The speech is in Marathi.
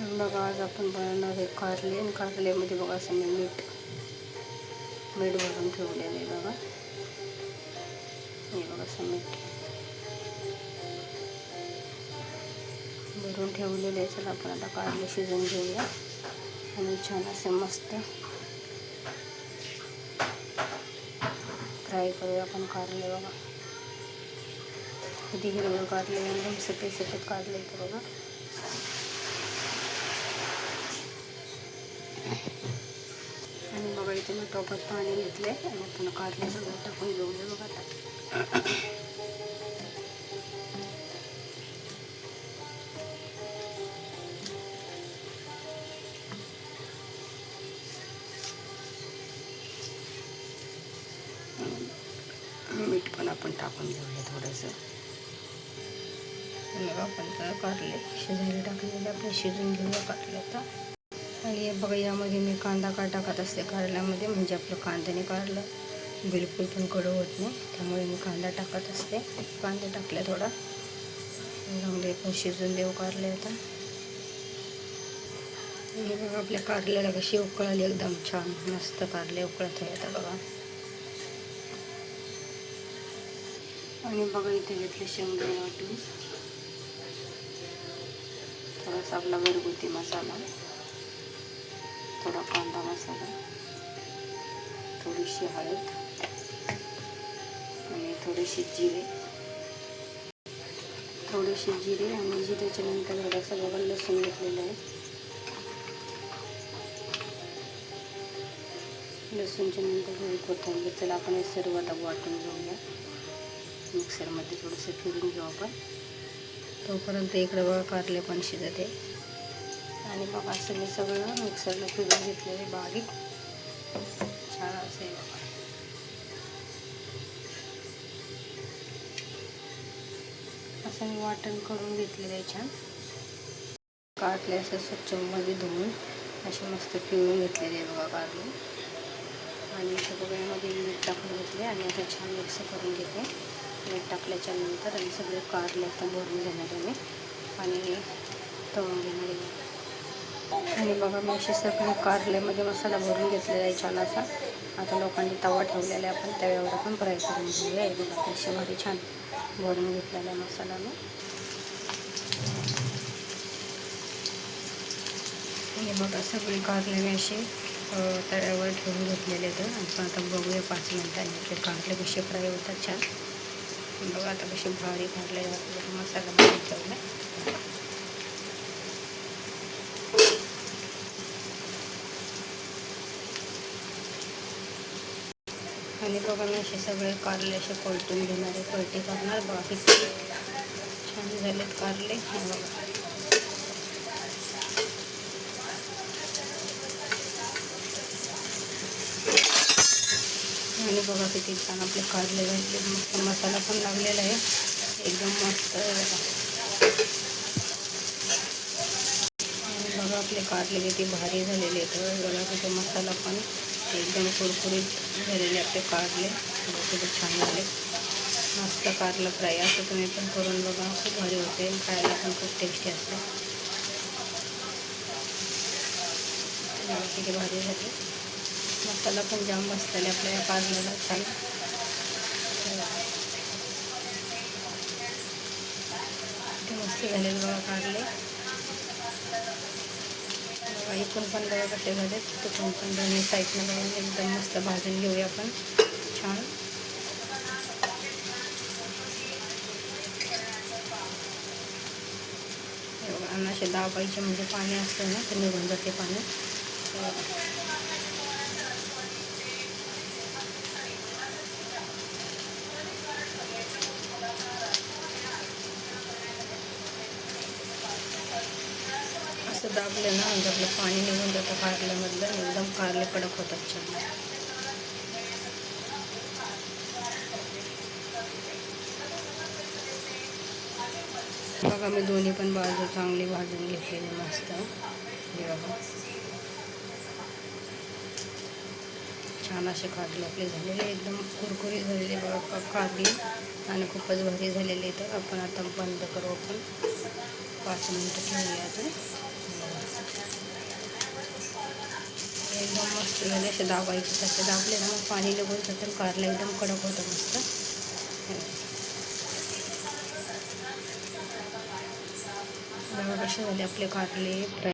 बघा आज आपण बनवणार आहे कारले. आणि कारल्यामध्ये बघा असं मी मीठ मीठ भरून ठेवलेलं आहे बघा. हे बघा असं मीठ भरून ठेवलेलं आहे. चला आपण आता कारले शिजवून घेऊया. आणि छान असे मस्त फ्राय करूया आपण कारले बघा. कधी हिरवं कारले एकदम सफेद सफेद कारले तर बघा. आणि मी टोपात पाणी घेतले आणि आपण काढले सगळं टाकून घेऊन बघा आता. मीठ पण आपण टाकून घेऊया थोडंसं. बघा आपण तर कारले शिजायला टाकलेले आपण शिजून घेऊया कारले आता. आणि हे बघा यामध्ये मी कांदा का टाकत असते? कारल्यामध्ये म्हणजे आपलं कांद्याने कारलं. बिलकुल पण कडू होत नाही. त्यामुळे मी कांदा टाकत असते. कांदे टाकला थोडा. चांगले पण शिजून देऊ कारले आता. आणि बघा आपल्या कारल्याला कशी उकळाली एकदम छान. मस्त कारले उकळत आहे आता बघा. आणि बघा इथे घेतले शेंगदाणे वाटून. थोडासा आपला घरगुती मसाला. थोडा कांदा मसाला थोडीशी हळद आणि थोडेसे जिरे थोडेसे जिरे आणि जिऱ्याच्या नंतर थोडासा बघा लसूण घेतलेलं आहे लसूणच्या नंतर थोडी कोथिंबीर चला आपण हे सर्व आता वाटून घेऊया मिक्सरमध्ये थोडंसं फिरून घेऊ आपण तोपर्यंत इकडं बघा कारले पण शिजते आणि बघा असं मी सगळं मिक्सरला फिरून घेतलेले बारीक. छान असे असं मी वाटण करून घेतलेलं आहे छान. कारले असं स्वच्छमध्ये धुवून असे मस्त पिळून घेतलेले आहे बघा काढून. आणि सगळ्यामध्ये मीठ टाकून घेतले आणि आता छान मिक्स करून घेते. मीठ टाकल्याच्या नंतर आणि सगळे कारले आता भरून घेणार आहे मी. आणि तळून घेणार आहे आणि बघा मी असे सगळे कारलेमध्ये मसाला भरून घेतलेला आहे छान असा आता लोकांनी तवा ठेवलेला आहे आपण तव्यावर आपण फ्राय करून घेऊया. बघा बघा भारी छान भरून घेतलेला आहे मसाला मी आणि बघा सगळे कारले मी असे तव्यावर ठेवून घेतलेले आहेत. आपण आता बघूया पाच मिनटांनी. ते कारले कसे फ्राय होतात छान. बघा आता कशी भारी काढले मसाला भारी ठेवला. आणि बघा मी असे सगळे कारले असे पलटून घेणारे पलटी करणार. बघा किती छान झालेत कारले. हे बघा. आणि बघा किती छान आपले कारले घातले. मस्त मसाला पण लागलेला आहे. एकदम मस्त आहे बघा. आणि बघा आपले कारले किती भारी झालेले आहेत. बघा तिथे मसाला पण एकदम कुरकुरीत झालेले आपले काढले खूप छान झाले. मस्त कारलं फ्राय. असं तुम्ही पण करून बघा. खूप भारी होते. खायला पण खूप टेस्टी असते. किती भारी झाले. मसाला पण जाम मस्त आले आपल्या या कारल्याला. छान. मस्त झाले बघा कारले. बघा इथून पण बघा कसे झाले तिथून पण दोन्ही साईडनं बघा एकदम मस्त भाजून घेऊया आपण. छान. अन्नाचे दहा पाहिजे म्हणजे पाणी असतं ना ते निघून जाते पाणी असं दाबलं ना म्हणजे आपलं पाणी निघून जातं कारल्यामधलं एकदम कारले कडक होतात छान. बघा मी दोन्ही पण बाजू चांगली भाजून घेतलेली मस्त. हे बघा. छान असे काढले आपले झालेले एकदम कुरकुरी झालेले बघा काढली आणि खूपच भारी झालेले तर आपण आता बंद करू आपण. पाच मिनटं ठेवूया अजून एकदम मस्त. झाले असे दाबायचे तसे दाबले ना मग पाणी लगून जातं कारलं एकदम कडक होतं मस्त कसे झाले आपले कारले. फ्राय